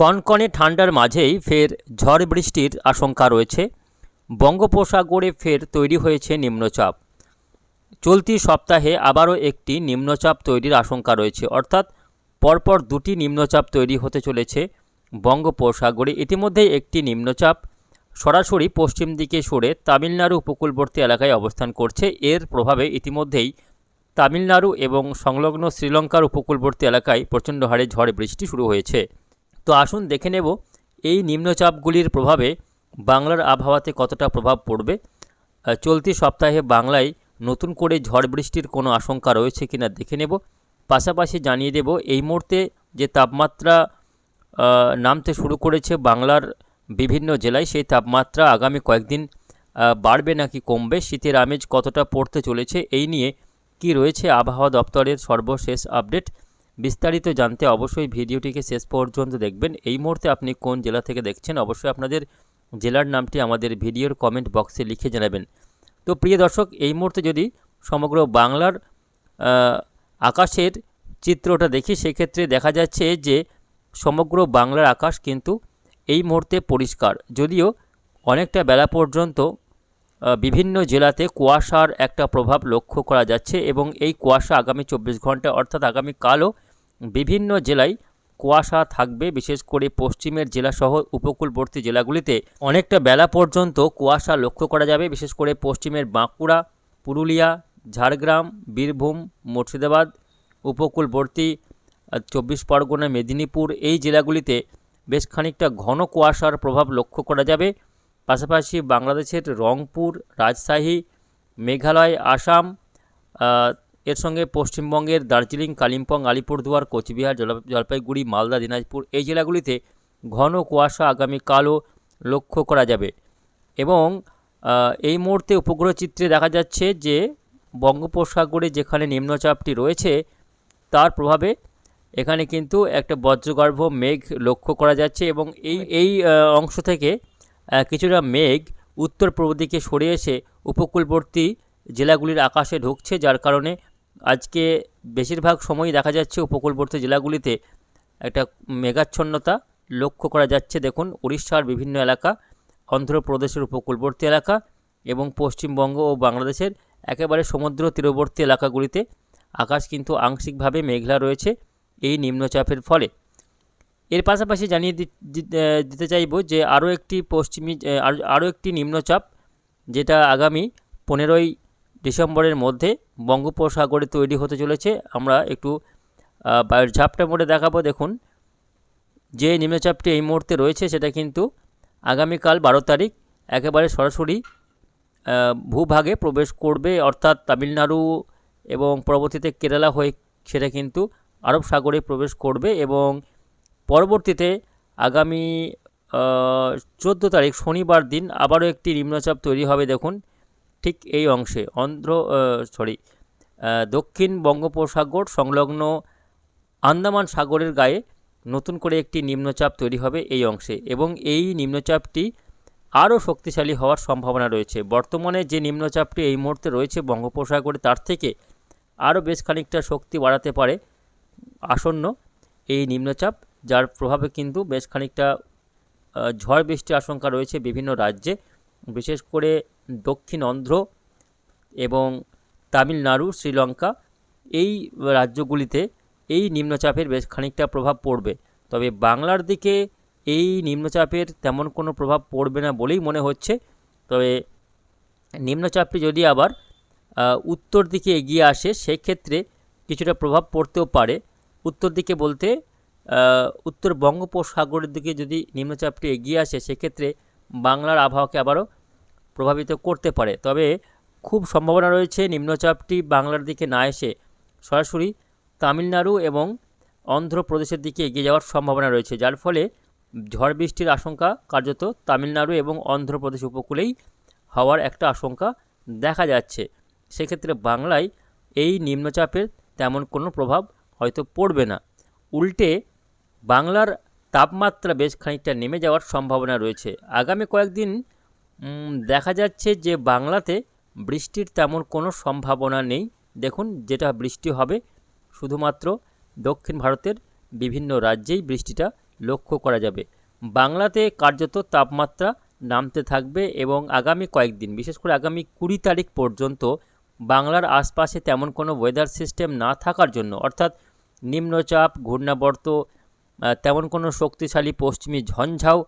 কনকনে ঠান্ডার মাঝেই ফের ঝড় বৃষ্টির আশঙ্কা রয়েছে। বঙ্গোপসাগরে ফের তৈরি হয়েছে নিম্নচাপ। চলতি সপ্তাহে আবারও একটি নিম্নচাপ তৈরির আশঙ্কা রয়েছে। অর্থাৎ পরপর দুটি নিম্নচাপ তৈরি হতে চলেছে বঙ্গোপসাগরে। ইতিমধ্যেই একটি নিম্নচাপ সরাসরি পশ্চিম দিকে সরে তামিলনাড়ু উপকূলবর্তী এলাকায় অবস্থান করছে। এর প্রভাবে ইতিমধ্যেই তামিলনাড়ু এবং সংলগ্ন শ্রীলঙ্কার উপকূলবর্তী এলাকায় প্রচণ্ড হারে ঝড় বৃষ্টি শুরু হয়েছে। তো আসুন দেখে নেব এই নিম্নচাপগুলির প্রভাবে বাংলার আবহাওয়াতে কতটা প্রভাব পড়বে। চলতি সপ্তাহে বাংলায় নতুন করে ঝড় বৃষ্টির কোনো আশঙ্কা রয়েছে কিনা দেখে নেব। পাশাপাশি জানিয়ে দেব, এই মুহূর্তে যে তাপমাত্রা নামতে শুরু করেছে বাংলার বিভিন্ন জেলায়, সেই তাপমাত্রা আগামী কয়েকদিন বাড়বে নাকি কমবে? শীতের আমেজ কতটা পড়তে চলেছে? এই নিয়ে কি রয়েছে আবহাওয়া দপ্তরের সর্বশেষ আপডেট? বিস্তারিত জানতে অবশ্যই ভিডিওটিকে শেষ পর্যন্ত দেখবেন। এই মুহূর্তে আপনি কোন জেলা থেকে দেখছেন অবশ্যই আপনাদের জেলার নামটি আমাদের ভিডিওর কমেন্ট বক্সে লিখে জানাবেন। তো প্রিয় দর্শক, এই মুহূর্তে যদি সমগ্র বাংলার আকাশের চিত্রটা দেখি, সেক্ষেত্রে দেখা যাচ্ছে যে সমগ্র বাংলার আকাশ কিন্তু এই মুহূর্তে পরিষ্কার। যদিও অনেকটা বেলা পর্যন্ত বিভিন্ন জেলাতে কুয়াশার একটা প্রভাব লক্ষ্য করা যাচ্ছে এবং এই কুয়াশা আগামী চব্বিশ ঘণ্টা অর্থাৎ আগামীকালও বিভিন্ন জেলায় কুয়াশা থাকবে, বিশেষ করে পশ্চিমের জেলাসহ উপকূলবর্তী জেলাগুলিতে। অনেকটা বেলা পর্যন্ত কুয়াশা লক্ষ্য করা যাবে, বিশেষ করে পশ্চিমের বাঁকুড়া, পুরুলিয়া, ঝাড়গ্রাম, বীরভূম, মুর্শিদাবাদ, উপকূলবর্তী চব্বিশ পরগনা, মেদিনীপুর এই জেলাগুলিতে বেশ খানিকটা ঘন কুয়াশার প্রভাব লক্ষ্য করা যাবে। পাশাপাশি বাংলাদেশের রংপুর, রাজশাহী, মেঘালয়, আসাম এর সঙ্গে পশ্চিমবঙ্গের দার্জিলিং, কালিম্পং, আলিপুরদুয়ার, কোচবিহার জলপাইগুড়ি, মালদা, দিনাজপুর এই জেলাগুলিতে ঘন কুয়াশা আগামীকালও লক্ষ্য করা যাবে। এবং এই মুহূর্তে উপগ্রহ চিত্রে দেখা যাচ্ছে যে বঙ্গোপসাগরে যেখানে নিম্নচাপটি রয়েছে, তার প্রভাবে এখানে কিন্তু একটা বজ্রগর্ভ মেঘ লক্ষ্য করা যাচ্ছে এবং এই এই অংশ থেকে কিছুটা মেঘ উত্তর পূর্ব দিকে সরে এসে উপকূলবর্তী জেলাগুলির আকাশে ঢুকছে, যার কারণে আজকে বেশিরভাগ সময়ই দেখা যাচ্ছে উপকূলবর্তী জেলাগুলিতে একটা মেঘাচ্ছন্নতা লক্ষ্য করা যাচ্ছে। দেখুন, উড়িষ্যার বিভিন্ন এলাকা, অন্ধ্রপ্রদেশের উপকূলবর্তী এলাকা এবং পশ্চিমবঙ্গ ও বাংলাদেশের একেবারে সমুদ্র তীরবর্তী এলাকাগুলিতে আকাশ কিন্তু আংশিকভাবে মেঘলা রয়েছে এই নিম্নচাপের ফলে। এর পাশাপাশি জানিয়ে দিতে চাইব যে আরও একটি পশ্চিমী আরও একটি নিম্নচাপ যেটা আগামী পনেরোই ডিসেম্বরের মধ্যে বঙ্গোপসাগরে তৈরি হতে চলেছে। আমরা একটু বায়ুর ঝাপটা মোড়ে দেখাবো। দেখুন, যে নিম্নচাপটি এই মুহূর্তে রয়েছে সেটা কিন্তু আগামীকাল বারো তারিখ একেবারে সরাসরি ভূভাগে প্রবেশ করবে। অর্থাৎ তামিলনাড়ু এবং পরবর্তীতে কেরালা হয়ে সেটা কিন্তু আরব সাগরে প্রবেশ করবে এবং পরবর্তীতে আগামী চোদ্দ তারিখ শনিবার দিন আবারও একটি নিম্নচাপ তৈরি হবে। দেখুন ঠিক এই অংশে, অন্ধ্র সরি দক্ষিণ বঙ্গোপসাগর সংলগ্ন আন্দামান সাগরের গায়ে নতুন করে একটি নিম্নচাপ তৈরি হবে এই অংশে এবং এই নিম্নচাপটি আরও শক্তিশালী হওয়ার সম্ভাবনা রয়েছে। বর্তমানে যে নিম্নচাপটি এই মুহূর্তে রয়েছে বঙ্গোপসাগরে, তার থেকে আরও বেশ খানিকটা শক্তি বাড়াতে পারে আসন্ন এই নিম্নচাপ, যার প্রভাবে কিন্তু বেশ খানিকটা ঝড় বৃষ্টির আশঙ্কা রয়েছে বিভিন্ন রাজ্যে। বিশেষ করে দক্ষিণ অন্ধ্র এবং তামিলনাড়ু, শ্রীলঙ্কা এই রাজ্যগুলিতে এই নিম্নচাপের বেশ খানিকটা প্রভাব পড়বে। তবে বাংলার দিকে এই নিম্নচাপের তেমন কোনো প্রভাব পড়বে না বলেই মনে হচ্ছে। তবে নিম্নচাপটি যদি আবার উত্তর দিকে এগিয়ে আসে, সেক্ষেত্রে কিছুটা প্রভাব পড়তেও পারে। উত্তর দিকে বলতে উত্তর বঙ্গোপসাগরের দিকে যদি নিম্নচাপটি এগিয়ে আসে, সেক্ষেত্রে বাংলার আবহাওয়াকে আবারও প্রভাবিত করতে পারে। তবে খুব সম্ভাবনা রয়েছে নিম্নচাপটি বাংলার দিকে না এসে সরাসরি তামিলনাড়ু এবং অন্ধ্রপ্রদেশের দিকে এগিয়ে যাওয়ার সম্ভাবনা রয়েছে। যার ফলে ঝড় বৃষ্টির আশঙ্কা কার্যত তামিলনাড়ু এবং অন্ধ্রপ্রদেশ উপকূলেই হওয়ার একটা আশঙ্কা দেখা যাচ্ছে। সেক্ষেত্রে বাংলায় এই নিম্নচাপের তেমন কোনো প্রভাব হয়তো পড়বে না। উল্টে বাংলার তাপমাত্রা বেশ খানিকটা নেমে যাওয়ার সম্ভাবনা রয়েছে। আগামী কয়েকদিন দেখা যাচ্ছে যে বাংলাতে বৃষ্টির তেমন কোনো সম্ভাবনা নেই। দেখুন, যেটা বৃষ্টি হবে, শুধুমাত্র দক্ষিণ ভারতের বিভিন্ন রাজ্যেই বৃষ্টিটা লক্ষ্য করা যাবে। বাংলাতে কার্যত তাপমাত্রা নামতে থাকবে এবং আগামী কয়েকদিন, বিশেষ করে আগামী কুড়ি তারিখ পর্যন্ত বাংলার আশপাশে তেমন কোনো ওয়েদার সিস্টেম না থাকার জন্য, অর্থাৎ নিম্নচাপ, ঘূর্ণাবর্ত তেমন কোনো শক্তিশালী পশ্চিমী ঝঞ্ঝাও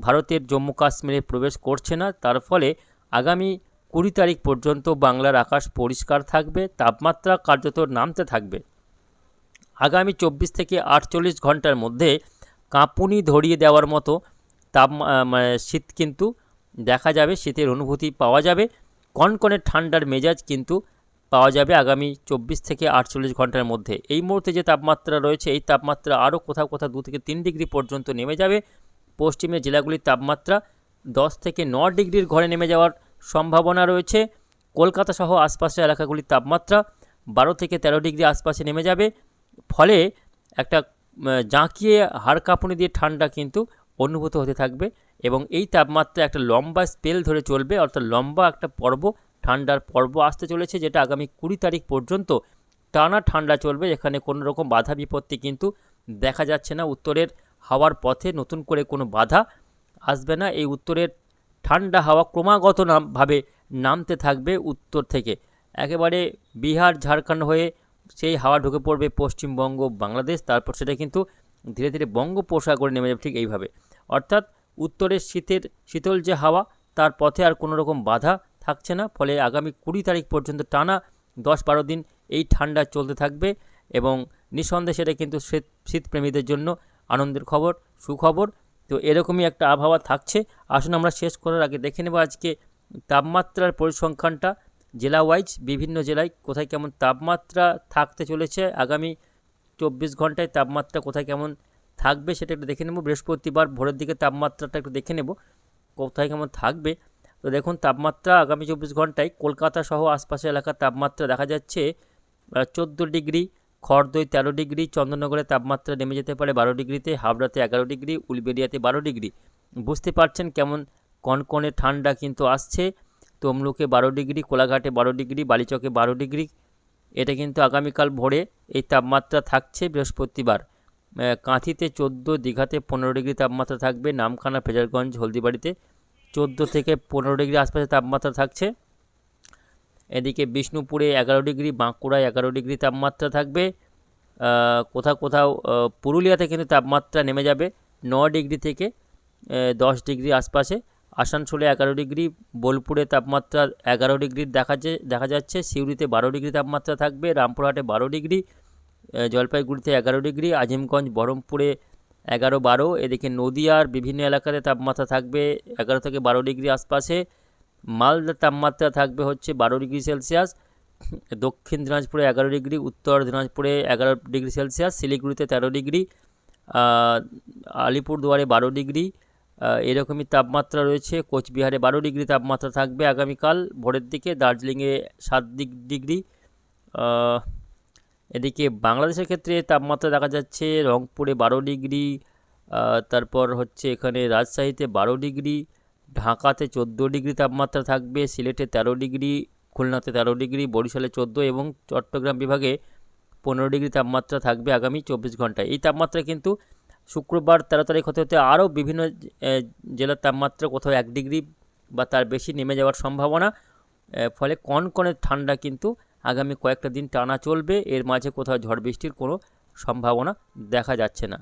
ভারতের জম্মু কাশ্মীরে প্রবেশ করছে না। তার ফলে আগামী কুড়ি তারিখ পর্যন্ত বাংলার আকাশ পরিষ্কার থাকবে, তাপমাত্রা কার্যত নামতে থাকবে। আগামী চব্বিশ থেকে আটচল্লিশ ঘণ্টার মধ্যে কাঁপুনি ধরিয়ে দেওয়ার মতো তাপ মানে শীত কিন্তু দেখা যাবে, শীতের অনুভূতি পাওয়া যাবে। কনকনে ঠান্ডার মেজাজ কিন্তু পাওয়া যাবে আগামী চব্বিশ থেকে আটচল্লিশ ঘণ্টার মধ্যে। এই মুহূর্তে যে তাপমাত্রা রয়েছে, এই তাপমাত্রা আরও কোথাও কোথাও দু থেকে তিন ডিগ্রি পর্যন্ত নেমে যাবে। পশ্চিমের জেলাগুলির তাপমাত্রা দশ থেকে ন ডিগ্রির ঘরে নেমে যাওয়ার সম্ভাবনা রয়েছে। কলকাতা সহ আশপাশের এলাকাগুলির তাপমাত্রা বারো থেকে তেরো ডিগ্রি আশপাশে নেমে যাবে। ফলে একটা জাঁকিয়ে হাড় কাঁপুনি দিয়ে ঠান্ডা কিন্তু অনুভূত হতে থাকবে এবং এই তাপমাত্রা একটা লম্বা স্পেল ধরে চলবে, অর্থাৎ লম্বা একটা পর্ব ঠান্ডার পর্ব আসতে চলেছে, যেটা আগামী কুড়ি তারিখ পর্যন্ত টানা ঠান্ডা চলবে এখানে কোনো রকম বাধা বিপত্তি কিন্তু দেখা যাচ্ছে না। উত্তরের হাওয়ার পথে নতুন করে কোনো বাধা আসবে না। এই উত্তরের ঠান্ডা হাওয়া ক্রমাগত নাম, ভাবে নামতে থাকবে উত্তর থেকে। একেবারে বিহার, ঝাড়খণ্ড হয়ে সেই হাওয়া ঢুকে পড়বে পশ্চিমবঙ্গ, বাংলাদেশ। তারপর সেটা কিন্তু ধীরে ধীরে বঙ্গোপসাগরে নেমে যাবে ঠিক এইভাবে। অর্থাৎ উত্তরের শীতের, শীতল যে হাওয়া, তার পথে আর কোনো রকম বাধা থাকছে না। ফলে আগামী কুড়ি তারিখ পর্যন্ত টানা দশ বারো দিন এই ঠান্ডা চলতে থাকবে এবং নিঃসন্দেহে সেটা কিন্তু শীত, শীতপ্রেমীদের জন্য আনন্দের খবর, সুখবর। তো এরকমই একটা আবহাওয়া থাকছে। আসুন আমরা শেষ করার আগে দেখে নেব আজকে তাপমাত্রার পরিসংখ্যানটা। জেলা ওয়াইজ বিভিন্ন জেলায় কোথায় কেমন তাপমাত্রা থাকতে চলেছে? আগামী চব্বিশ ঘন্টায় তাপমাত্রা কোথায় কেমন থাকবে সেটা একটু দেখে নেব। বৃহস্পতিবার ভোরের দিকে তাপমাত্রাটা একটু দেখে নেব। কোথায় কেমন থাকবে? তো দেখুন, তাপমাত্রা আগামী চব্বিশ ঘন্টায় কলকাতা সহ আশপাশের এলাকার তাপমাত্রা দেখা যাচ্ছে চোদ্দ ডিগ্রি, খড়দই তেরো ডিগ্রি, চন্দননগরে তাপমাত্রা নেমে যেতে পারে বারো ডিগ্রিতে হাবড়াতে এগারো ডিগ্রি, উলবেড়িয়াতে বারো ডিগ্রি। বুঝতে পারছেন কেমন কনকনে ঠান্ডা কিন্তু আসছে? তমলুকে বারো ডিগ্রি, কোলাঘাটে বারো ডিগ্রি, বালিচকে বারো ডিগ্রি। এটা কিন্তু আগামীকাল ভোরে এই তাপমাত্রা থাকছে বৃহস্পতিবার। কাঁথিতে চোদ্দ, দীঘাতে পনেরো ডিগ্রি তাপমাত্রা থাকবে, নামখানা, ফেজারগঞ্জ, হলদিবাড়িতে চোদ্দ থেকে পনেরো ডিগ্রি আশপাশে তাপমাত্রা থাকছে। এদিকে বিষ্ণুপুরে এগারো ডিগ্রি, বাঁকুড়ায় এগারো ডিগ্রি তাপমাত্রা থাকবে। কোথাও কোথাও পুরুলিয়াতে কিন্তু তাপমাত্রা নেমে যাবে ন ডিগ্রি থেকে দশ ডিগ্রি আশপাশে। আসানসোলে এগারো ডিগ্রি, বোলপুরে তাপমাত্রা এগারো ডিগ্রি দেখা দেখা যাচ্ছে। সিউড়িতে বারো ডিগ্রি তাপমাত্রা থাকবে, রামপুরহাটে বারো ডিগ্রি জলপাইগুড়িতে এগারো ডিগ্রি, আজিমগঞ্জ, বহরমপুরে এগারো বারো, এদিকে নদীয়ার বিভিন্ন এলাকাতে তাপমাত্রা থাকবে এগারো থেকে বারো ডিগ্রি আশপাশে। মালদার তাপমাত্রা থাকবে হচ্ছে বারো ডিগ্রি সেলসিয়াস। দক্ষিণ দিনাজপুরে এগারো ডিগ্রি, উত্তর দিনাজপুরে এগারো ডিগ্রি সেলসিয়াস, শিলিগুড়িতে তেরো ডিগ্রি আলিপুরদুয়ারে বারো ডিগ্রি। এরকমই তাপমাত্রা রয়েছে। কোচবিহারে বারো ডিগ্রি তাপমাত্রা থাকবে আগামীকাল। ভোরের দিকে দার্জিলিংয়ে সাত ডিগ- ডিগ্রি এদিকে বাংলাদেশের ক্ষেত্রে তাপমাত্রা দেখা যাচ্ছে রংপুরে বারো ডিগ্রি তারপর হচ্ছে এখানে রাজশাহীতে বারো ডিগ্রি, ঢাকাতে চোদ্দ ডিগ্রি তাপমাত্রা থাকবে, সিলেটে তেরো ডিগ্রি, খুলনাতে তেরো ডিগ্রি, বরিশালে চোদ্দ এবং চট্টগ্রাম বিভাগে পনেরো ডিগ্রি তাপমাত্রা থাকবে আগামী চব্বিশ ঘন্টায়। এই তাপমাত্রা কিন্তু শুক্রবার তেরো তারিখ হতে হতে আরও বিভিন্ন জেলার তাপমাত্রা কোথাও এক ডিগ্রি বা তার বেশি নেমে যাওয়ার সম্ভাবনা ফলে কনকনে ঠান্ডা কিন্তু আগামী কয়েকটা দিন টানা চলবে, এর মাঝে কোথাও ঝড় বৃষ্টির কোনো সম্ভাবনা দেখা যাচ্ছে না।